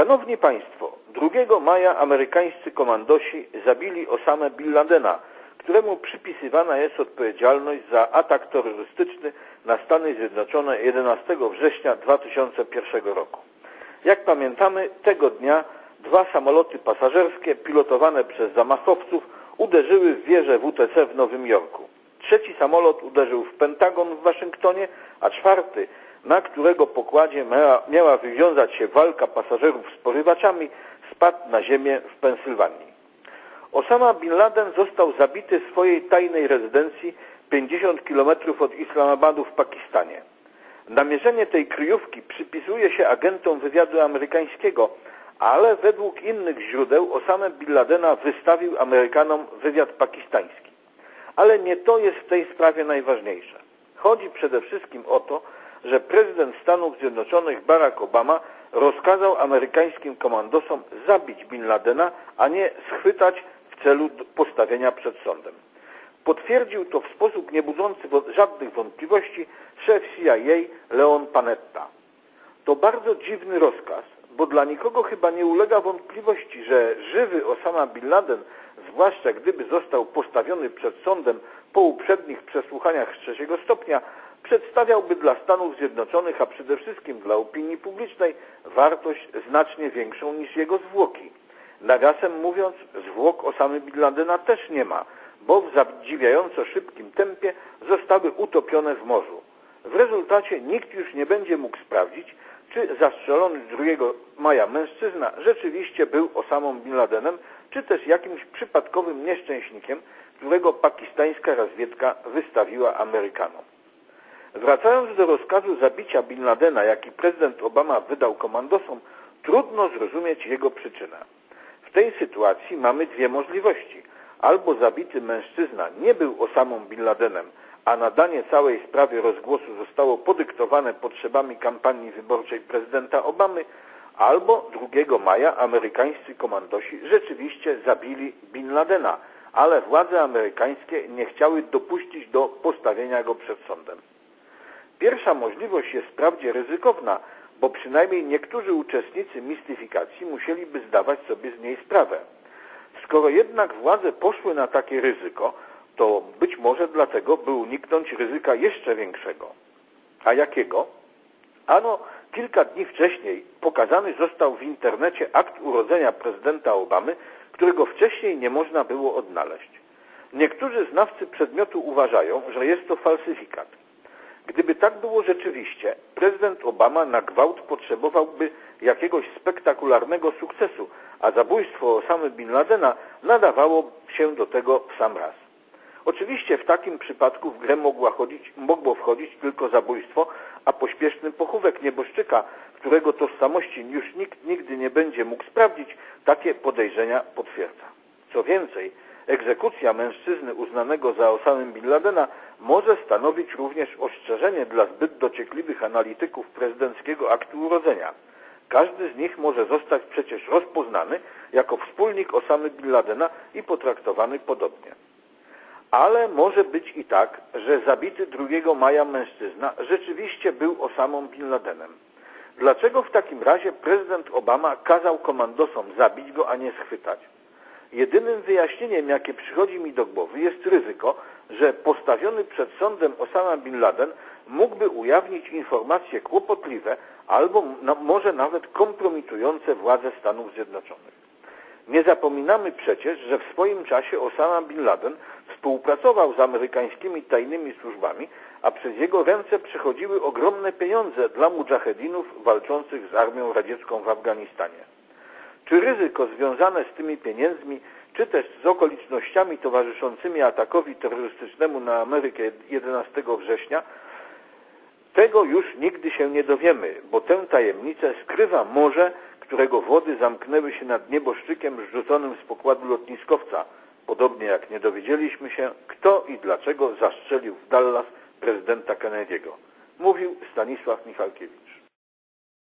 Szanowni Państwo, 2 maja amerykańscy komandosi zabili Osamę Bin Ladena, któremu przypisywana jest odpowiedzialność za atak terrorystyczny na Stany Zjednoczone 11 września 2001 roku. Jak pamiętamy, tego dnia dwa samoloty pasażerskie pilotowane przez zamachowców uderzyły w wieżę WTC w Nowym Jorku. Trzeci samolot uderzył w Pentagon w Waszyngtonie, a czwarty, na którego pokładzie miała, miała wywiązać się walka pasażerów z porywaczami, spadł na ziemię w Pensylwanii. Osama Bin Laden został zabity w swojej tajnej rezydencji 50 km od Islamabadu w Pakistanie. Namierzenie tej kryjówki przypisuje się agentom wywiadu amerykańskiego, ale według innych źródeł Osamę Bin Ladena wystawił Amerykanom wywiad pakistański. Ale nie to jest w tej sprawie najważniejsze. Chodzi przede wszystkim o to, że prezydent Stanów Zjednoczonych Barack Obama rozkazał amerykańskim komandosom zabić Bin Ladena, a nie schwytać w celu postawienia przed sądem. Potwierdził to w sposób nie budzący żadnych wątpliwości szef CIA Leon Panetta. To bardzo dziwny rozkaz, bo dla nikogo chyba nie ulega wątpliwości, że żywy Osama Bin Laden, zwłaszcza gdyby został postawiony przed sądem po uprzednich przesłuchaniach trzeciego stopnia, przedstawiałby dla Stanów Zjednoczonych, a przede wszystkim dla opinii publicznej, wartość znacznie większą niż jego zwłoki. Nawiasem mówiąc, zwłok Osamy Bin Ladena też nie ma, bo w zadziwiająco szybkim tempie zostały utopione w morzu. W rezultacie nikt już nie będzie mógł sprawdzić, czy zastrzelony 2 maja mężczyzna rzeczywiście był Osamą Bin Ladenem, czy też jakimś przypadkowym nieszczęśnikiem, którego pakistańska rozwiedka wystawiła Amerykanom. Wracając do rozkazu zabicia Bin Ladena, jaki prezydent Obama wydał komandosom, trudno zrozumieć jego przyczynę. W tej sytuacji mamy dwie możliwości. Albo zabity mężczyzna nie był Osamą Bin Ladenem, a nadanie całej sprawie rozgłosu zostało podyktowane potrzebami kampanii wyborczej prezydenta Obamy, albo 2 maja amerykańscy komandosi rzeczywiście zabili Bin Ladena, ale władze amerykańskie nie chciały dopuścić do postawienia go przed sądem. Pierwsza możliwość jest wprawdzie ryzykowna, bo przynajmniej niektórzy uczestnicy mistyfikacji musieliby zdawać sobie z niej sprawę. Skoro jednak władze poszły na takie ryzyko, to być może dlatego, by uniknąć ryzyka jeszcze większego. A jakiego? Ano, kilka dni wcześniej pokazany został w internecie akt urodzenia prezydenta Obamy, którego wcześniej nie można było odnaleźć. Niektórzy znawcy przedmiotu uważają, że jest to falsyfikat. Gdyby tak było rzeczywiście, prezydent Obama na gwałt potrzebowałby jakiegoś spektakularnego sukcesu, a zabójstwo Osamy Bin Ladena nadawało się do tego w sam raz. Oczywiście w takim przypadku w grę chodzić, mogło wchodzić tylko zabójstwo, a pośpieszny pochówek nieboszczyka, którego tożsamości już nikt nigdy nie będzie mógł sprawdzić, takie podejrzenia potwierdza. Co więcej, egzekucja mężczyzny uznanego za Osamę Bin Ladena może stanowić również ostrzeżenie dla zbyt dociekliwych analityków prezydenckiego aktu urodzenia. Każdy z nich może zostać przecież rozpoznany jako wspólnik Osamy Bin Ladena i potraktowany podobnie. Ale może być i tak, że zabity 2 maja mężczyzna rzeczywiście był Osamą Bin Ladenem. Dlaczego w takim razie prezydent Obama kazał komandosom zabić go, a nie schwytać? Jedynym wyjaśnieniem, jakie przychodzi mi do głowy, jest ryzyko, że postawiony przed sądem Osama Bin Laden mógłby ujawnić informacje kłopotliwe albo no, może nawet kompromitujące władze Stanów Zjednoczonych. Nie zapominamy przecież, że w swoim czasie Osama Bin Laden współpracował z amerykańskimi tajnymi służbami, a przez jego ręce przechodziły ogromne pieniądze dla mujahedinów walczących z armią radziecką w Afganistanie. Czy ryzyko związane z tymi pieniędzmi, czy też z okolicznościami towarzyszącymi atakowi terrorystycznemu na Amerykę 11 września, tego już nigdy się nie dowiemy, bo tę tajemnicę skrywa morze, którego wody zamknęły się nad nieboszczykiem zrzuconym z pokładu lotniskowca, podobnie jak nie dowiedzieliśmy się, kto i dlaczego zastrzelił w Dallas prezydenta Kennedy'ego. Mówił Stanisław Michalkiewicz.